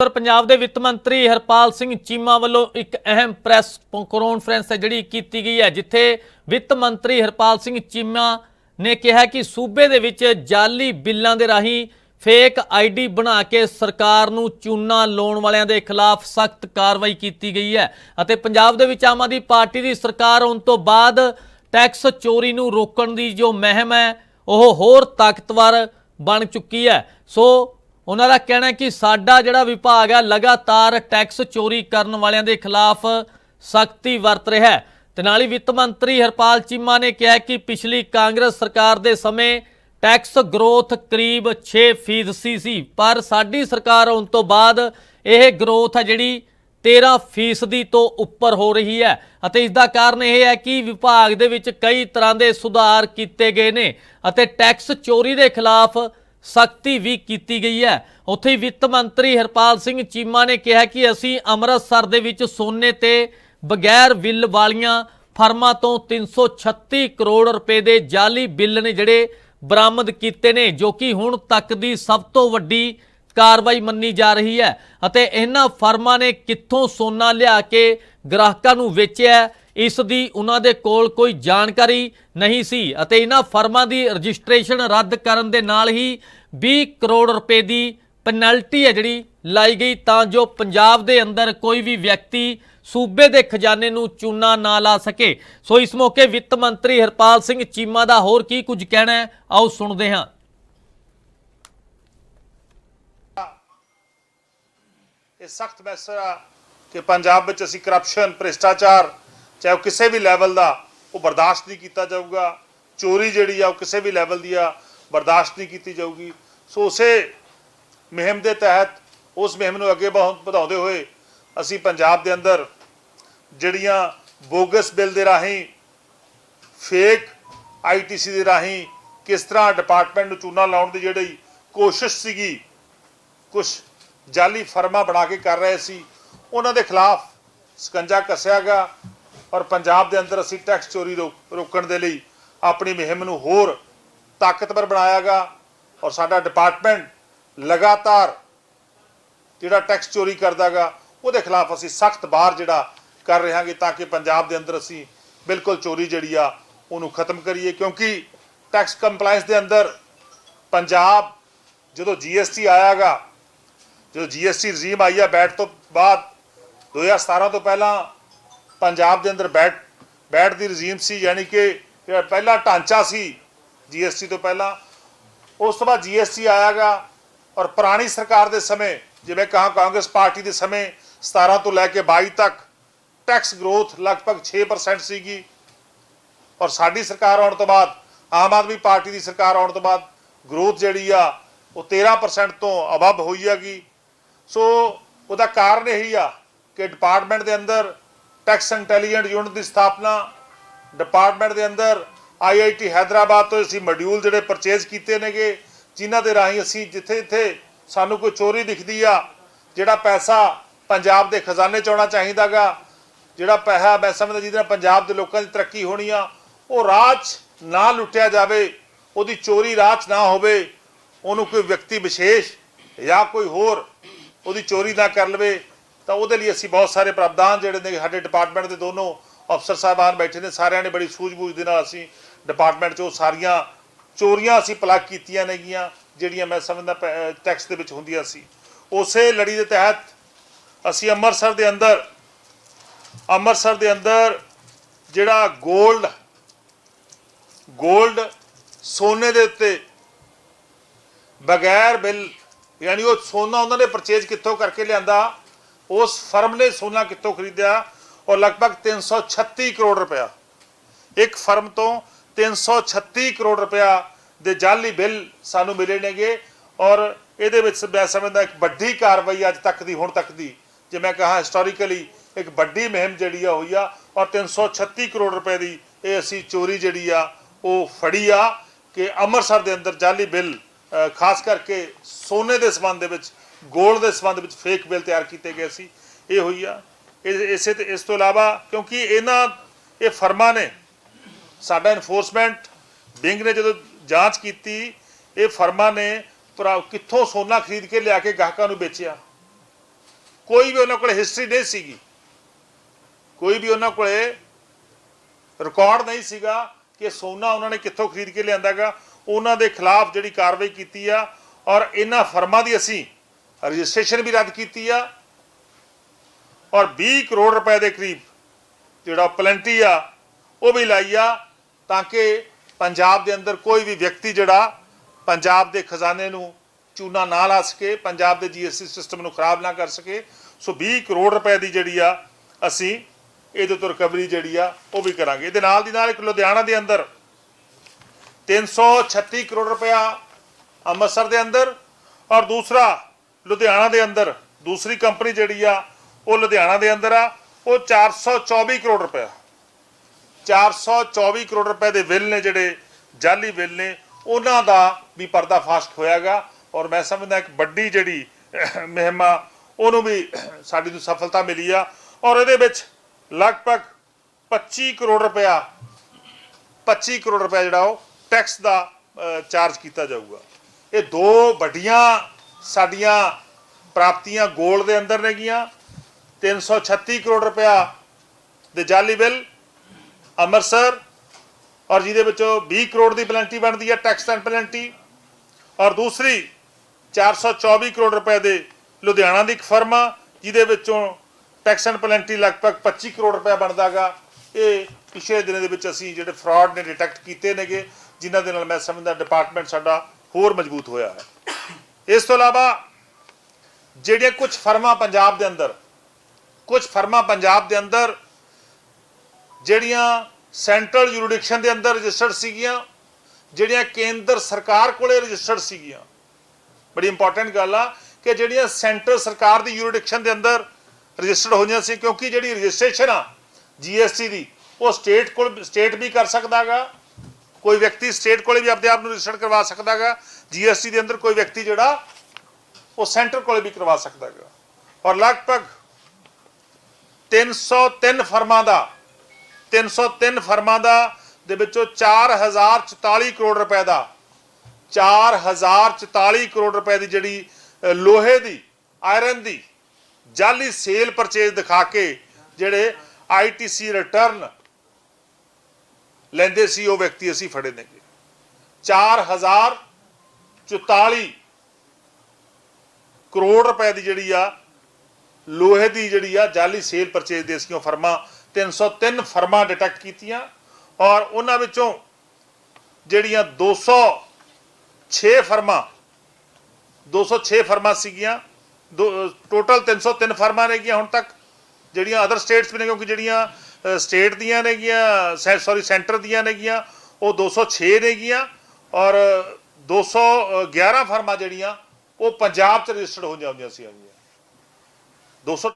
ਉੱਤਰ ਪੰਜਾਬ ਦੇ ਵਿੱਤ ਮੰਤਰੀ ਹਰਪਾਲ ਸਿੰਘ ਚੀਮਾ ਵੱਲੋਂ ਇੱਕ ਅਹਿਮ ਪ੍ਰੈਸ ਕਾਨਫਰੰਸ ਹੈ ਜਿਹੜੀ ਕੀਤੀ ਗਈ ਹੈ, ਜਿੱਥੇ ਵਿੱਤ ਮੰਤਰੀ ਹਰਪਾਲ ਸਿੰਘ ਚੀਮਾ ਨੇ ਕਿਹਾ ਕਿ ਸੂਬੇ ਦੇ ਵਿੱਚ ਜਾਲੀ ਬਿੱਲਾਂ ਦੇ ਰਾਹੀਂ ਫੇਕ ਆਈਡੀ ਬਣਾ ਕੇ ਸਰਕਾਰ ਨੂੰ ਚੂਨਾ ਲਾਉਣ ਵਾਲਿਆਂ ਦੇ ਖਿਲਾਫ ਸਖਤ ਕਾਰਵਾਈ ਕੀਤੀ ਗਈ ਹੈ ਅਤੇ ਪੰਜਾਬ ਦੇ ਵਿੱਚ ਆਮ ਆਦਮੀ ਪਾਰਟੀ ਦੀ ਸਰਕਾਰ ਆਉਣ ਤੋਂ ਬਾਅਦ ਟੈਕਸ ਚੋਰੀ ਨੂੰ ਰੋਕਣ ਦੀ ਜੋ ਮਹਿਮ ਹੈ, ਉਹ ਹੋਰ ਤਾਕਤਵਰ ਬਣ ਚੁੱਕੀ ਹੈ। ਸੋ ਉਹਨਾਂ ਦਾ ਕਹਿਣਾ ਹੈ ਕਿ ਸਾਡਾ ਜਿਹੜਾ ਵਿਭਾਗ ਹੈ ਲਗਾਤਾਰ ਟੈਕਸ ਚੋਰੀ ਕਰਨ ਵਾਲਿਆਂ ਦੇ ਖਿਲਾਫ ਸਖਤੀ ਵਰਤ ਰਿਹਾ ਹੈ। ਤੇ ਨਾਲ ਹੀ ਵਿੱਤ ਮੰਤਰੀ ਹਰਪਾਲ ਚੀਮਾ ਨੇ ਕਿਹਾ ਕਿ ਪਿਛਲੀ ਕਾਂਗਰਸ ਸਰਕਾਰ ਦੇ ਸਮੇਂ ਟੈਕਸ ਗਰੋਥ ਕਰੀਬ 6% ਸੀ, ਪਰ ਸਾਡੀ ਸਰਕਾਰ ਆਉਣ ਤੋਂ ਬਾਅਦ ਇਹ ਗਰੋਥ ਹੈ ਜਿਹੜੀ 13 ਫੀਸਦੀ ਤੋਂ ਉੱਪਰ ਹੋ ਰਹੀ ਹੈ। ਅਤੇ ਇਸ ਦਾ ਕਾਰਨ ਇਹ ਹੈ ਕਿ ਵਿਭਾਗ ਦੇ ਵਿੱਚ ਕਈ ਤਰ੍ਹਾਂ ਦੇ ਸੁਧਾਰ ਕੀਤੇ ਗਏ ਨੇ ਅਤੇ ਟੈਕਸ ਚੋਰੀ ਦੇ ਖਿਲਾਫ ਸਖਤੀ ਵੀ ਕੀਤੀ ਗਈ ਹੈ। ਉੱਥੇ ਵਿੱਤ ਮੰਤਰੀ ਹਰਪਾਲ ਸਿੰਘ ਚੀਮਾ ਨੇ ਕਿਹਾ ਕਿ ਅਸੀਂ ਅੰਮ੍ਰਿਤਸਰ ਦੇ ਵਿੱਚ ਸੋਨੇ ਤੇ ਬਗੈਰ ਬਿੱਲ ਵਾਲੀਆਂ ਫਰਮਾਂ ਤੋਂ 336 ਕਰੋੜ ਰੁਪਏ ਦੇ ਜਾਲੀ ਬਿੱਲ ਨੇ ਜਿਹੜੇ ਬਰਾਮਦ ਕੀਤੇ ਨੇ, ਜੋ ਕਿ ਹੁਣ ਤੱਕ ਦੀ ਸਭ ਤੋਂ ਵੱਡੀ ਕਾਰਵਾਈ ਮੰਨੀ ਜਾ ਰਹੀ ਹੈ ਅਤੇ ਇਹਨਾਂ ਫਰਮਾਂ ਨੇ ਕਿੱਥੋਂ ਸੋਨਾ ਲਿਆ ਕੇ ਗ੍ਰਾਹਕਾਂ ਨੂੰ ਵੇਚਿਆ ਇਸ ਦੀ ਉਹਨਾਂ ਦੇ ਕੋਲ ਕੋਈ ਜਾਣਕਾਰੀ ਨਹੀਂ ਸੀ ਅਤੇ ਇਹਨਾਂ ਫਰਮਾਂ ਦੀ ਰਜਿਸਟ੍ਰੇਸ਼ਨ ਰੱਦ ਕਰਨ ਦੇ ਨਾਲ ਹੀ 20 ਕਰੋੜ ਰੁਪਏ ਦੀ ਪੈਨਲਟੀ ਹੈ ਜਿਹੜੀ ਲਾਈ ਗਈ, ਤਾਂ ਜੋ ਪੰਜਾਬ ਦੇ ਅੰਦਰ ਕੋਈ ਵੀ ਵਿਅਕਤੀ ਸੂਬੇ ਦੇ ਖਜ਼ਾਨੇ ਨੂੰ ਚੂਨਾ ਨਾ ਲਾ ਸਕੇ। ਸੋ ਇਸ ਮੌਕੇ ਵਿੱਤ ਮੰਤਰੀ ਹਰਪਾਲ ਸਿੰਘ ਚੀਮਾ ਦਾ ਹੋਰ ਕੀ ਕੁਝ ਕਹਿਣਾ ਹੈ, ਆਓ ਸੁਣਦੇ ਹਾਂ। ਇਹ ਸਖਤ ਮੈਸੇਜ ਆ ਕਿ ਪੰਜਾਬ ਵਿੱਚ ਅਸੀਂ ਕਰਪਸ਼ਨ ਭ੍ਰਿਸ਼ਟਾਚਾਰ, ਚਾਹੇ ਉਹ ਕਿਸੇ ਵੀ ਲੈਵਲ ਦਾ, ਉਹ ਬਰਦਾਸ਼ਤ ਨਹੀਂ ਕੀਤਾ ਜਾਊਗਾ। ਚੋਰੀ ਜਿਹੜੀ ਆ, ਉਹ ਕਿਸੇ ਵੀ ਲੈਵਲ ਦੀ ਆ ਬਰਦਾਸ਼ਤ ਨਹੀਂ ਕੀਤੀ ਜਾਊਗੀ। ਸੋ ਉਸੇ ਮੁਹਿੰਮ ਦੇ ਤਹਿਤ, ਉਸ ਮੁਹਿੰਮ ਨੂੰ ਅੱਗੇ ਬਹੁਤ ਵਧਾਉਂਦੇ ਹੋਏ ਅਸੀਂ ਪੰਜਾਬ ਦੇ ਅੰਦਰ ਜਿਹੜੀਆਂ ਬੋਗਸ ਬਿੱਲ ਦੇ ਰਾਹੀਂ, ਫੇਕ ਆਈਟੀਸੀ ਦੇ ਰਾਹੀਂ ਕਿਸ ਤਰ੍ਹਾਂ ਡਿਪਾਰਟਮੈਂਟ ਨੂੰ ਚੂਨਾ ਲਾਉਣ ਦੀ ਜਿਹੜੀ ਕੋਸ਼ਿਸ਼ ਸੀਗੀ ਕੁਝ ਜਾਲੀ ਫਰਮਾ ਬਣਾ ਕੇ ਕਰ ਰਹੇ ਸੀ, ਉਹਨਾਂ ਦੇ ਖਿਲਾਫ ਸਕੰਜਾ ਕੱਸਿਆਗਾ ਔਰ ਪੰਜਾਬ ਦੇ ਅੰਦਰ ਅਸੀਂ ਟੈਕਸ ਚੋਰੀ ਰੋਕ- ਰੋਕਣ ਦੇ ਲਈ ਆਪਣੀ ਮੁਹਿੰਮ ਨੂੰ ਹੋਰ ਤਾਕਤਵਰ ਬਣਾਇਆਗਾ ਔਰ ਸਾਡਾ ਡਿਪਾਰਟਮੈਂਟ ਲਗਾਤਾਰ ਜਿਹੜਾ ਟੈਕਸ ਚੋਰੀ ਕਰਦਾਗਾ, ਉਹਦੇ ਖਿਲਾਫ ਅਸੀਂ ਸਖਤ ਬਾਹਰ ਜਿਹੜਾ ਕਰ ਰਹੇ ਹਾਂਗੇ ਤਾਂ ਕਿ ਪੰਜਾਬ ਦੇ ਅੰਦਰ ਅਸੀਂ ਬਿਲਕੁਲ ਚੋਰੀ ਜਿਹੜੀ ਆ, ਉਹਨੂੰ ਖਤਮ ਕਰੀਏ। ਕਿਉਂਕਿ ਟੈਕਸ ਕੰਪਲਾਈਂਸ ਦੇ ਅੰਦਰ ਪੰਜਾਬ ਜਦੋਂ ਜੀਐਸਟੀ ਆਇਆਗਾ, ਜਦੋਂ ਜੀਐਸਟੀ ਰਜੀਮ ਆਈ ਆ ਬੈਟ ਤੋਂ ਬਾਅਦ 2017 ਤੋਂ ਪਹਿਲਾਂ ਪੰਜਾਬ ਦੇ ਅੰਦਰ ਬੈਠ ਬੈਟ ਦੀ ਰਜੀਮ ਸੀ, ਯਾਨੀ ਕਿ ਜਿਹੜਾ ਪਹਿਲਾ ਢਾਂਚਾ ਸੀ ਜੀਐਸਟੀ ਤੋਂ ਪਹਿਲਾਂ, ਉਸ ਤੋਂ ਬਾਅਦ ਜੀਐਸਟੀ ਆਇਆਗਾ ਔਰ ਪੁਰਾਣੀ ਸਰਕਾਰ ਦੇ ਸਮੇਂ, ਜਿਵੇਂ ਕਹਾ ਕਾਂਗਰਸ ਪਾਰਟੀ ਦੇ ਸਮੇਂ 17 ਤੋਂ ਲੈ ਕੇ 22 ਤੱਕ ਟੈਕਸ ਗਰੋਥ ਲਗਭਗ 6% ਸੀਗੀ। ਔਰ ਸਾਡੀ ਸਰਕਾਰ ਆਉਣ ਤੋਂ ਬਾਅਦ, ਆਮ ਆਦਮੀ ਪਾਰਟੀ ਦੀ ਸਰਕਾਰ ਆਉਣ ਤੋਂ ਬਾਅਦ ਗਰੋਥ ਜਿਹੜੀ ਆ, ਉਹ 13% ਤੋਂ ਅਬਵ ਹੋਈ ਹੈਗੀ। ਸੋ ਉਹਦਾ ਕਾਰਨ ਇਹੀ ਆ ਕਿ ਡਿਪਾਰਟਮੈਂਟ ਦੇ ਅੰਦਰ ਟੈਕਸ ਇੰਟੈਲੀਜੈਂਟ ਯੂਨਿਟ ਦੀ ਸਥਾਪਨਾ ਡਿਪਾਰਟਮੈਂਟ ਦੇ ਅੰਦਰ ਆਈਆਈਟੀ ਹైదరాబాద్ ਤੋਂ ਅਸੀਂ ਮੋਡਿਊਲ ਜਿਹੜੇ ਪਰਚੇਜ਼ ਕੀਤੇ ਨੇਗੇ, ਜਿਨ੍ਹਾਂ ਦੇ ਰਾਹੀਂ ਅਸੀਂ ਜਿੱਥੇ-ਜਿੱਥੇ ਸਾਨੂੰ ਕੋਈ ਚੋਰੀ ਦਿਖਦੀ ਆ, ਜਿਹੜਾ ਪੈਸਾ ਪੰਜਾਬ ਦੇ ਖਜ਼ਾਨੇ 'ਚ ਆਉਣਾ ਚਾਹੀਦਾਗਾ, ਜਿਹੜਾ ਪੈਸਾ ਮੈਂ ਸਮਝਦਾ ਜਿਹਦੇ ਨਾਲ ਪੰਜਾਬ ਦੇ ਲੋਕਾਂ ਦੀ ਤਰੱਕੀ ਹੋਣੀ ਆ, ਉਹ ਰਾਜ ਨਾ ਲੁੱਟਿਆ ਜਾਵੇ, ਉਹਦੀ ਚੋਰੀ ਰਾਜ ਨਾ ਹੋਵੇ, ਉਹਨੂੰ ਕੋਈ ਵਿਅਕਤੀ ਵਿਸ਼ੇਸ਼ ਜਾਂ ਕੋਈ ਹੋਰ ਉਹਦੀ ਚੋਰੀ ਨਾ ਕਰ ਲਵੇ, ਤਾਂ ਉਹਦੇ ਲਈ ਅਸੀਂ ਬਹੁਤ ਸਾਰੇ ਪ੍ਰਾਵਧਾਨ ਜਿਹੜੇ ਨੇ ਸਾਡੇ ਡਿਪਾਰਟਮੈਂਟ ਦੇ ਦੋਨੋਂ ਅਫਸਰ ਸਾਹਿਬਾਨ ਬੈਠੇ ਨੇ, ਸਾਰਿਆਂ ਨੇ ਬੜੀ ਸੂਝ-ਬੂਝ ਦੇ ਨਾਲ ਅਸੀਂ ਡਿਪਾਰਟਮੈਂਟ 'ਚੋਂ ਸਾਰੀਆਂ ਚੋਰੀਆਂ ਅਸੀਂ ਪਲੱਗ ਕੀਤੀਆਂ ਨੇਗੀਆਂ, ਜਿਹੜੀਆਂ ਮੈਂ ਸਮਝਦਾ ਟੈਕਸ ਦੇ ਵਿੱਚ ਹੁੰਦੀਆਂ ਸੀ। ਉਸੇ ਲੜੀ ਦੇ ਤਹਿਤ ਅਸੀਂ ਅੰਮ੍ਰਿਤਸਰ ਦੇ ਅੰਦਰ, ਅੰਮ੍ਰਿਤਸਰ ਦੇ ਅੰਦਰ ਜਿਹੜਾ 골ਡ 골ਡ ਸੋਨੇ ਦੇ ਉੱਤੇ ਬਗੈਰ ਬਿੱਲ, ਯਾਨੀ ਉਹ ਸੋਨਾ ਉਹਨਾਂ ਨੇ ਪਰਚੇਜ ਕਿੱਥੋਂ ਕਰਕੇ ਲਿਆਂਦਾ, ਉਸ ਫਰਮ ਨੇ ਸੋਨਾ ਕਿੱਥੋਂ ਖਰੀਦਿਆ ਔਰ ਲਗਭਗ 336 ਕਰੋੜ ਰੁਪਇਆ। ਇੱਕ ਫਰਮ ਤੋਂ 336 ਕਰੋੜ ਰੁਪਇਆ ਦੇ ਜਾਲੀ ਬਿੱਲ ਸਾਨੂੰ ਮਿਲੇ ਨੇਗੇ ਔਰ ਇਹਦੇ ਵਿੱਚ ਮੈਂ ਸਮਝਦਾ ਇੱਕ ਵੱਡੀ ਕਾਰਵਾਈ ਅੱਜ ਤੱਕ ਦੀ, ਹੁਣ ਤੱਕ ਦੀ। ਜੇ ਮੈਂ ਕਹਾ ਹਿਸਟੋਰੀਕਲੀ ਇੱਕ ਵੱਡੀ ਮੁਹਿੰਮ ਜਿਹੜੀ ਆ ਹੋਈ ਆ ਔਰ 336 ਕਰੋੜ ਰੁਪਏ ਦੀ ਇਹ ਅਸੀਂ ਚੋਰੀ ਜਿਹੜੀ ਆ ਉਹ ਫੜੀ ਆ ਕਿ ਅੰਮ੍ਰਿਤਸਰ ਦੇ ਅੰਦਰ ਜਾਲੀ ਬਿੱਲ ਖਾਸ ਕਰਕੇ ਸੋਨੇ ਦੇ ਸੰਬੰਧ ਦੇ ਵਿੱਚ ਗੋਲਡ ਦੇ ਸੰਬੰਧ ਵਿੱਚ ਫੇਕ ਬਿੱਲ ਤਿਆਰ ਕੀਤੇ ਗਏ ਸੀ। ਇਹ ਹੋਈ ਆ। ਇਹ- ਇਸੇ ਤੇ ਇਸ ਤੋਂ ਇਲਾਵਾ ਕਿਉਂਕਿ ਇਹਨਾਂ, ਇਹ ਫਰਮਾਂ ਨੇ ਸਾਡਾ ਇਨਫੋਰਸਮੈਂਟ ਵਿੰਗ ਨੇ ਜਦੋਂ ਜਾਂਚ ਕੀਤੀ, ਇਹ ਫਰਮਾਂ ਨੇ ਭਰਾ ਕਿੱਥੋਂ ਸੋਨਾ ਖਰੀਦ ਕੇ ਲਿਆ ਕੇ ਗਾਹਕਾਂ ਨੂੰ ਵੇਚਿਆ? ਕੋਈ ਵੀ ਉਹਨਾਂ ਕੋਲ ਹਿਸਟਰੀ ਨਹੀਂ ਸੀਗੀ। ਕੋਈ ਵੀ ਉਹਨਾਂ ਕੋਲੇ ਰਿਕਾਰਡ ਨਹੀਂ ਸੀਗਾ ਕਿ ਸੋਨਾ ਉਹਨਾਂ ਨੇ ਕਿੱਥੋਂ ਖਰੀਦ ਕੇ ਲਿਆਂਦਾਗਾ ਉਹਨਾਂ ਦੇ ਖਿਲਾਫ ਜਿਹੜੀ ਕਾਰਵਾਈ ਕੀਤੀ ਆ ਔਰ ਇਹਨਾਂ ਫਰਮਾਂ ਦੀ ਅਸੀਂ ਰਜਿਸਟ੍ਰੇਸ਼ਨ ਵੀ ਰੱਦ ਕੀਤੀ ਆ। ਔਰ 20 ਕਰੋੜ ਰੁਪਏ ਦੇ ਕਰੀਬ ਜਿਹੜਾ ਪਲੰਟੀ ਆ, ਉਹ ਵੀ ਲਾਈ ਆ। ਤਾਂ ਕਿ ਪੰਜਾਬ ਦੇ ਅੰਦਰ ਕੋਈ ਵੀ ਵਿਅਕਤੀ ਜਿਹੜਾ ਪੰਜਾਬ ਦੇ ਖਜ਼ਾਨੇ ਨੂੰ ਚੂਨਾ ਨਾ ਲਾ ਸਕੇ, ਪੰਜਾਬ ਦੇ ਜੀਐਸਟੀ ਸਿਸਟਮ ਨੂੰ ਖਰਾਬ ਨਾ ਕਰ ਸਕੇ। ਸੋ 20 ਕਰੋੜ ਰੁਪਏ ਦੀ ਜਿਹੜੀ ਆ ਅਸੀਂ ਇਹਦੇ ਤੋਂ ਰਿਕਵਰੀ ਜਿਹੜੀ ਆ ਉਹ ਵੀ ਕਰਾਂਗੇ। ਇਹਦੇ ਨਾਲ ਦੀ ਨਾਲ ਇੱਕ ਲੁਧਿਆਣਾ ਦੇ ਅੰਦਰ 336 ਕਰੋੜ ਰੁਪਇਆ ਅੰਮ੍ਰਿਤਸਰ ਦੇ ਅੰਦਰ ਔਰ ਦੂਸਰਾ ਲੁਧਿਆਣਾ ਦੇ ਅੰਦਰ, ਦੂਸਰੀ ਕੰਪਨੀ ਜਿਹੜੀ ਆ ਉਹ ਲੁਧਿਆਣਾ ਦੇ ਅੰਦਰ ਆ, ਉਹ 424 ਕਰੋੜ ਰੁਪਇਆ। 424 ਕਰੋੜ ਰੁਪਏ ਦੇ ਬਿੱਲ ਨੇ ਜਿਹੜੇ ਜਾਲੀ ਬਿੱਲ ਨੇ, ਉਹਨਾਂ ਦਾ ਵੀ ਪਰਦਾਫਾਸ਼ ਹੋਇਆਗਾ। ਔਰ ਮੈਂ ਸਮਝਦਾ ਇੱਕ ਵੱਡੀ ਜਿਹੜੀ ਮਹਿਮਾ, ਉਹਨੂੰ ਵੀ ਸਾਡੀ ਨੂੰ ਸਫਲਤਾ ਮਿਲੀ ਆ। ਔਰ ਇਹਦੇ ਵਿੱਚ ਲਗਭਗ 25 ਕਰੋੜ ਰੁਪਇਆ 25 ਕਰੋੜ ਰੁਪਇਆ ਜਿਹੜਾ ਉਹ ਟੈਕਸ ਦਾ ਚਾਰਜ ਕੀਤਾ ਜਾਊਗਾ। ਇਹ ਦੋ ਵੱਡੀਆਂ ਸਾਡੀਆਂ ਪ੍ਰਾਪਤੀਆਂ ਗੋਲਡ ਦੇ ਅੰਦਰ ਨੇਗੀਆਂ 336 ਕਰੋੜ ਰੁਪਇਆ ਦੇ ਜਾਲੀ ਬਿੱਲ ਅੰਮ੍ਰਿਤਸਰ, ਔਰ ਜਿਹਦੇ ਵਿੱਚੋਂ 20 ਕਰੋੜ ਦੀ ਪਲੈਂਟੀ ਬਣਦੀ ਹੈ ਟੈਕਸ ਐਂਡ ਪੈਨਲਟੀ ਔਰ ਦੂਸਰੀ 424 ਕਰੋੜ ਰੁਪਏ ਦੇ ਲੁਧਿਆਣਾ ਦੀ ਇੱਕ ਫਰਮ ਆ, ਜਿਹਦੇ ਵਿੱਚੋਂ ਟੈਕਸ ਐਂਡ ਪਲੈਂਟੀ ਲਗਭਗ 25 ਕਰੋੜ ਰੁਪਏ ਬਣਦਾਗਾ ਇਹ ਪਿਛਲੇ ਦਿਨਾਂ ਦੇ ਵਿੱਚ ਅਸੀਂ ਜਿਹੜੇ ਫਰਾਡ ਨੇ ਡਿਟੈਕਟ ਕੀਤੇ ਨੇਗੇ, ਜਿਨ੍ਹਾਂ ਦੇ ਨਾਲ ਮੈਂ ਸਮਝਦਾ ਡਿਪਾਰਟਮੈਂਟ ਸਾਡਾ ਹੋਰ ਮਜ਼ਬੂਤ ਹੋਇਆ ਹੈ। ਇਸ ਤੋਂ ਇਲਾਵਾ, ਜਿਹੜੀਆਂ ਕੁਝ ਫਰਮਾਂ ਪੰਜਾਬ ਦੇ ਅੰਦਰ ਕੁਝ ਫਰਮਾਂ ਪੰਜਾਬ ਦੇ ਅੰਦਰ ਜਿਹੜੀਆਂ ਸੈਂਟਰਲ ਜੁਰੀਡਿਕਸ਼ਨ ਦੇ ਅੰਦਰ ਰਜਿਸਟਰਡ ਸੀਗੀਆਂ, ਜਿਹੜੀਆਂ ਕੇਂਦਰ ਸਰਕਾਰ ਕੋਲੇ ਰਜਿਸਟਰਡ ਸੀਗੀਆਂ। ਬੜੀ ਇੰਪੋਰਟੈਂਟ ਗੱਲ ਆ ਕਿ ਜਿਹੜੀਆਂ ਸੈਂਟਰ ਸਰਕਾਰ ਦੀ ਜੁਰੀਡਿਕਸ਼ਨ ਦੇ ਅੰਦਰ ਰਜਿਸਟਰਡ ਹੋਈਆਂ ਸੀ, ਕਿਉਂਕਿ ਜਿਹੜੀ ਰਜਿਸਟ੍ਰੇਸ਼ਨ ਆ ਜੀਐਸਟੀ ਦੀ, ਉਹ ਸਟੇਟ ਕੋਲ ਸਟੇਟ ਵੀ ਕਰ ਸਕਦਾਗਾ, ਕੋਈ ਵਿਅਕਤੀ ਸਟੇਟ ਕੋਲੇ ਵੀ ਆਪਣੇ ਆਪ ਨੂੰ ਰਜਿਸਟਰਡ ਕਰਵਾ ਸਕਦਾਗਾ ਜੀਐਸਟੀ ਦੇ ਅੰਦਰ ਕੋਈ ਵਿਅਕਤੀ ਜਿਹੜਾ, ਉਹ ਸੈਂਟਰ ਕੋਲੇ ਵੀ ਕਰਵਾ ਸਕਦਾਗਾ। ਔਰ ਲਗਭਗ 303 ਫਰਮਾਂ ਦਾ 303 ਫਰਮਾਂ ਦਾ, ਦੇ ਵਿੱਚੋਂ 4044 ਕਰੋੜ ਰੁਪਏ ਦਾ। 4044 ਕਰੋੜ ਰੁਪਏ ਦੀ ਜਿਹੜੀ ਲੋਹੇ ਦੀ ਆਇਰਨ ਦੀ ਜਾਲੀ ਸੇਲ ਪਰਚੇਜ ਦਿਖਾ ਕੇ ਜਿਹੜੇ ਆਈਟੀਸੀ ਰਿਟਰਨ ਲੈਂਦੇ ਸੀ, ਉਹ ਵਿਅਕਤੀ ਅਸੀਂ ਫੜੇ ਨੇਗੇ 4044 ਕਰੋੜ ਰੁਪਏ ਦੀ ਜਿਹੜੀ ਆ, ਲੋਹੇ ਦੀ ਜਿਹੜੀ ਆ ਜਾਲੀ ਸੇਲ ਪਰਚੇਜ ਦੇ ਅਸੀਂ ਉਹ ਫਰਮਾਂ 303 ਫਰਮਾਂ ਡਿਟੈਕਟ ਕੀਤੀਆਂ ਔਰ ਉਹਨਾਂ ਵਿੱਚੋਂ ਜਿਹੜੀਆਂ 206 ਫਰਮਾਂ 206 ਫਰਮਾਂ ਸੀਗੀਆਂ ਟੋਟਲ 303 ਫਰਮਾਂ ਨੇਗੀਆਂ ਹੁਣ ਤੱਕ, ਜਿਹੜੀਆਂ ਅਦਰ ਸਟੇਟਸ ਵੀ ਨੇ, ਕਿਉਂਕਿ ਜਿਹੜੀਆਂ ਸਟੇਟ ਦੀਆਂ ਨੇਗੀਆਂ ਸੌਰੀ ਸੈਂਟਰ ਦੀਆਂ ਨੇਗੀਆਂ ਉਹ 206 ਨੇਗੀਆਂ ਔਰ 211 ਫਰਮਾਂ ਜਿਹੜੀਆਂ, ਉਹ ਪੰਜਾਬ ਚ ਰਜਿਸਟਰਡ ਹੋ ਜਾਂਦੀਆਂ ਸੀ 200